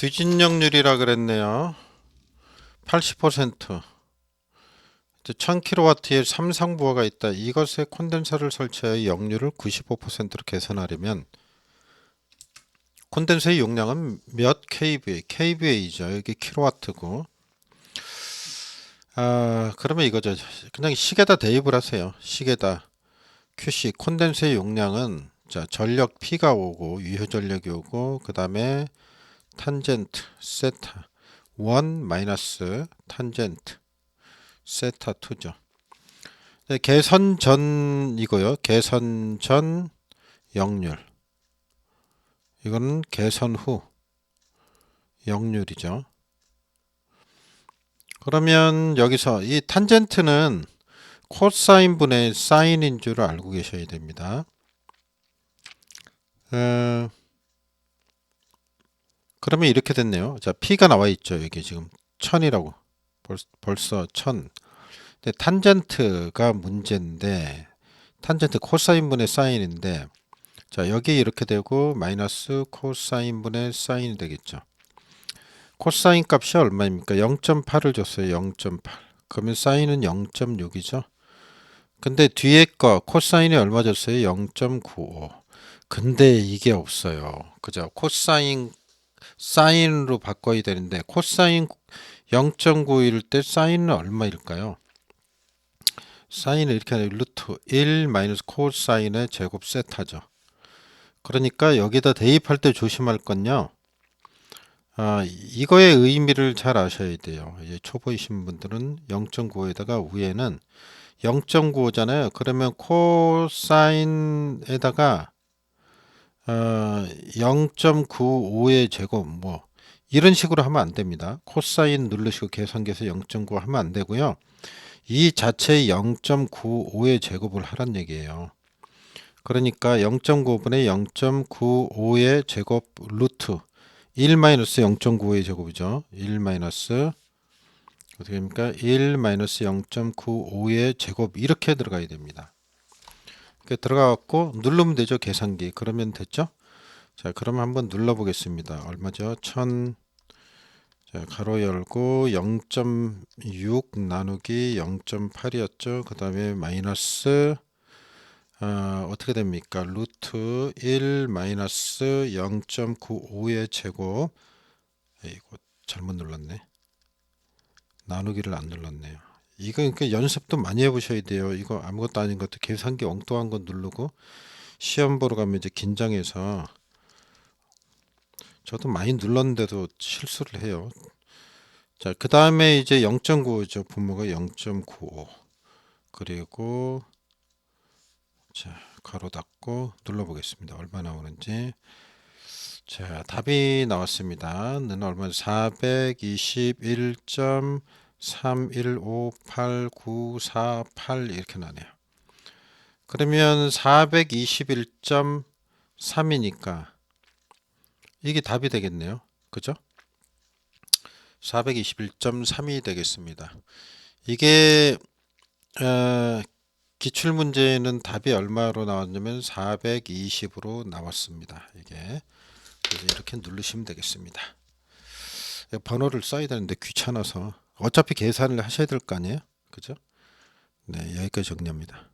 뒤진역률이라 그랬네요. 80%. 1000kW의 삼성부하가 있다. 이것에 콘덴서를 설치하여 역률을 95%로 개선하려면 콘덴서의 용량은 몇 kVA? kVA죠. 여기 킬로와트고. 아, 그러면 이거죠. 그냥 시계다 대입을 하세요. 시계다. QC 콘덴서의 용량은 자, 전력 P가 오고 유효 전력이 오고 그다음에 탄젠트 세타 1 마이너스 탄젠트 세타 2죠. 네, 개선 전이고요. 개선 전 역률. 이거는 개선 후 역률이죠. 그러면 여기서 이 탄젠트는 코사인 분의 사인인 줄 알고 계셔야 됩니다. 어, 그러면 이렇게 됐네요. 자, P가 나와 있죠. 여기 지금 1000이라고. 벌, 벌써 1000. 근데 탄젠트가 문제인데 탄젠트 코사인분의 사인인데 자, 여기 이렇게 되고 마이너스 코사인분의 사인이 되겠죠. 코사인 값이 얼마입니까? 0.8을 줬어요. 0.8. 그러면 사인은 0.6이죠. 근데 뒤에 거 코사인이 얼마 줬어요? 0.95. 근데 이게 없어요. 그죠? 코사인 사인으로 바꿔야 되는데 코사인 0.91일 때 사인은 얼마일까요? 사인은 이렇게 하면 루트 1 마이너스 코사인의 제곱 세타죠. 그러니까 여기다 대입할 때 조심할 건요. 아, 이거의 의미를 잘 아셔야 돼요. 이제 초보이신 분들은 0.95에다가 위에는 0.95잖아요. 그러면 코사인에다가 어, 0.95의 제곱 뭐 이런 식으로 하면 안 됩니다. 코사인 누르시고 계산기에서 0.95 하면 안 되고요. 이 자체의 0.95의 제곱을 하란 얘기예요. 그러니까 0.95분의 0.95의 제곱 루트 1 마이너스 0.95의 제곱이죠. 1 마이너스 어떻게 됩니까? 1 마이너스 0.95의 제곱 이렇게 들어가야 됩니다. 들어가갖고 누르면 되죠 계산기. 그러면 됐죠? 자 그럼 한번 눌러 보겠습니다. 얼마죠? 1000 자, 가로 열고 0.6 나누기 0.8이었죠? 그 다음에 마이너스 어, 어떻게 됩니까? 루트 1 마이너스 0.95의 제곱. 이거 잘못 눌렀네. 나누기를 안 눌렀네요 이거 그러니까 연습도 많이 해보셔야 돼요. 이거 아무것도 아닌 것도 계산기 엉뚱한 거 누르고 시험 보러 가면 이제 긴장해서 저도 많이 눌렀는데도 실수를 해요. 자, 그 다음에 이제 0.95죠. 분모가 0.95. 그리고 자, 가로 닫고 눌러보겠습니다. 얼마 나오는지. 자, 답이 나왔습니다. 는 얼마? 421. 315898 이렇게 나네요. 그러면 421.3이니까 이게 답이 되겠네요. 그죠? 421.3이 되겠습니다. 이게 어, 기출 문제는 답이 얼마로 나왔냐면 420으로 나왔습니다. 이게 이렇게 누르시면 되겠습니다. 번호를 써야 되는데 귀찮아서 어차피 계산을 하셔야 될 거 아니에요? 그죠? 네, 여기까지 정리합니다.